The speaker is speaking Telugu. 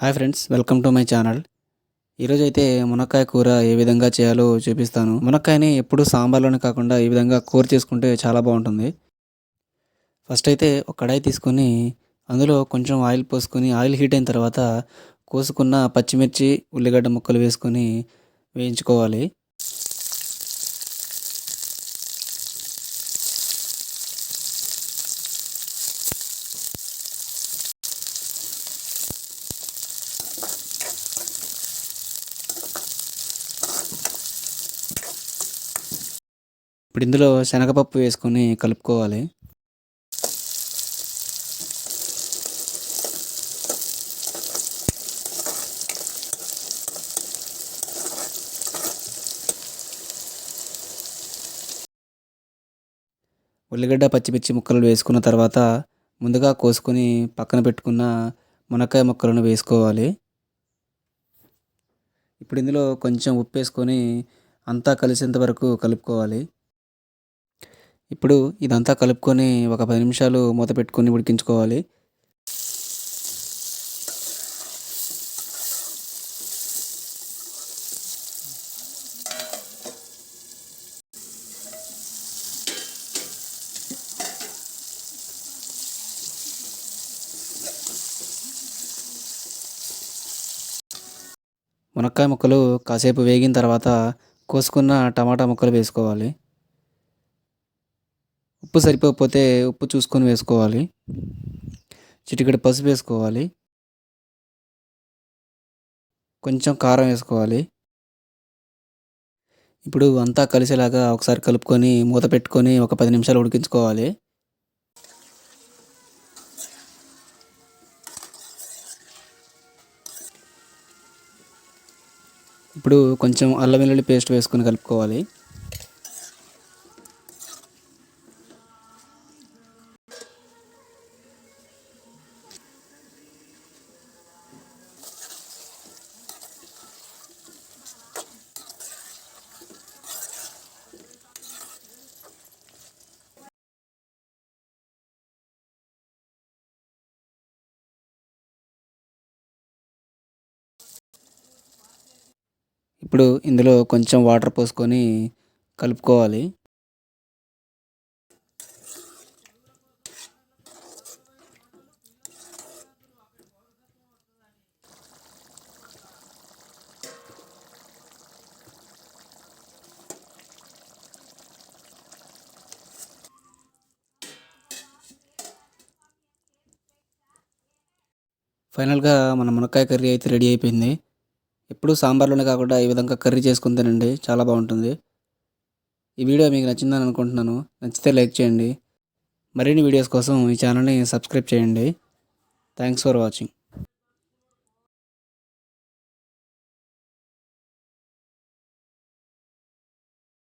Hi friends welcome to my channel. ఈరోజు అయితే మునక్కాయ కూర ఏ విధంగా చేయాలో చూపిస్తాను. మునక్కాయని ఎప్పుడు సాంబార్లోనే కాకుండా ఈ విధంగా కూర చేసుకుంటే చాలా బాగుంటుంది. ఫస్ట్ అయితే ఒక కడాయి తీసుకొని అందులో కొంచెం ఆయిల్ పోసుకొని ఆయిల్ హీట్ అయిన తర్వాత కోసుకున్న పచ్చిమిర్చి ఉల్లిగడ్డ ముక్కలు వేసుకొని వేయించుకోవాలి. ఇప్పుడు ఇందులో శనగపప్పు వేసుకొని కలుపుకోవాలి. ఉల్లిగడ్డ పచ్చిమిర్చి ముక్కలు వేసుకున్న తర్వాత ముందుగా కోసుకొని పక్కన పెట్టుకున్న మునక్కాయ ముక్కలను వేసుకోవాలి. ఇప్పుడు ఇందులో కొంచెం ఉప్పు వేసుకొని అంతా కలిసేంత వరకు కలుపుకోవాలి. ఇప్పుడు ఇదంతా కలుపుకొని ఒక పది నిమిషాలు మూత పెట్టుకొని ఉడికించుకోవాలి. మునక్కాయ ముక్కలు కాసేపు వేగిన తర్వాత కోసుకున్న టమాటా ముక్కలు వేసుకోవాలి. ఉప్పు సరిపోకపోతే ఉప్పు చూసుకొని వేసుకోవాలి. చిటికెడు పసుపు వేసుకోవాలి. కొంచెం కారం వేసుకోవాలి. ఇప్పుడు అంతా కలిసేలాగా ఒకసారి కలుపుకొని మూత పెట్టుకొని ఒక పది నిమిషాలు ఉడికించుకోవాలి. ఇప్పుడు కొంచెం అల్లం వెల్లుల్లి పేస్ట్ వేసుకొని కలుపుకోవాలి. ఇప్పుడు ఇందులో కొంచెం వాటర్ పోసుకొని కలుపుకోవాలి. ఫైనల్గా మన మునక్కాయ కర్రీ అయితే రెడీ అయిపోయింది. ఎప్పుడు సాంబార్లోనే కాకుండా ఈ విధంగా కర్రీ చేసుకుని తినండి. చాలా బాగుంటుంది. ఈ వీడియో మీకు నచ్చిందని అనుకుంటున్నాను. నచ్చితే లైక్ చేయండి. మరిన్ని వీడియోస్ కోసం ఈ ఛానల్ని సబ్స్క్రైబ్ చేయండి. Thanks for watching.